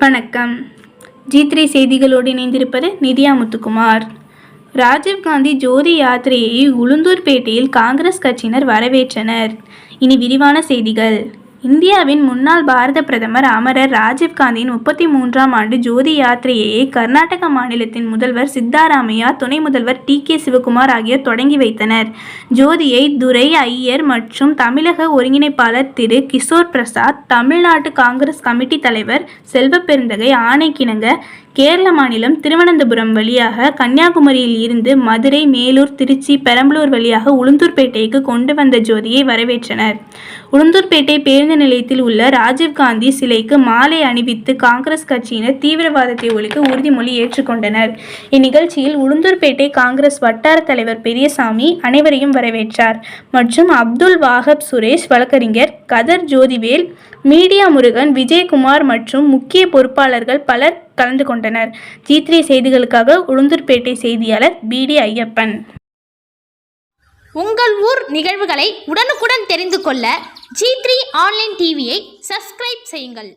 வணக்கம். G three செய்திகளோடு இணைந்திருப்பது நிதியா முத்துக்குமார். ராஜீவ்காந்தி ஜோதி யாத்திரையை உளுந்தூர்பேட்டையில் காங்கிரஸ் கட்சியினர் வரவேற்றனர். இனி விரிவான செய்திகள். இந்தியாவின் முன்னாள் பாரத பிரதமர் அமரர் ராஜீவ்காந்தியின் முப்பத்தி மூன்றாம் ஆண்டு ஜோதி யாத்திரையை கர்நாடக மாநிலத்தின் முதல்வர் சித்தாராமையா துணை முதல்வர் டி கே சிவகுமார் ஆகியோர் தொடங்கி வைத்தனர். ஜோதியை துரை ஐயர் மற்றும் தமிழக ஒருங்கிணைப்பாளர் திரு கிஷோர் பிரசாத் தமிழ்நாட்டு காங்கிரஸ் கமிட்டி தலைவர் செல்வப்பெருந்தகை ஆணைக்கிணங்க கேரள மாநிலம் திருவனந்தபுரம் வழியாக கன்னியாகுமரியில் இருந்து மதுரை மேலூர் திருச்சி பெரம்பலூர் வழியாக உளுந்தூர்பேட்டைக்கு கொண்டு வந்த ஜோதியை வரவேற்றனர். உளுந்தூர்பேட்டை பேருந்து நிலையத்தில் உள்ள ராஜீவ்காந்தி சிலைக்கு மாலை அணிவித்து காங்கிரஸ் கட்சியினர் தீவிரவாதத்தை ஒழிக்க உறுதிமொழி ஏற்றுக்கொண்டனர். இந்நிகழ்ச்சியில் உளுந்தூர்பேட்டை காங்கிரஸ் வட்டார தலைவர் பெரியசாமி அனைவரையும் வரவேற்றார். மற்றும் அப்துல் வாஹப் சுரேஷ் வழக்கறிஞர் கதர் ஜோதிவேல் மீடியா முருகன் விஜயகுமார் மற்றும் முக்கிய பொறுப்பாளர்கள் பலர் கலந்து கொண்டனர். ஜி த்ரீ செய்திகளுக்காக உளுந்தூர்பேட்டை செய்தியாளர் பிடி ஐயப்பன். உங்கள் ஊர் நிகழ்வுகளை உடனுக்குடன் தெரிந்து கொள்ள ஜி த்ரீ ஆன்லைன் டிவியை சப்ஸ்கிரைப் செய்யுங்கள்.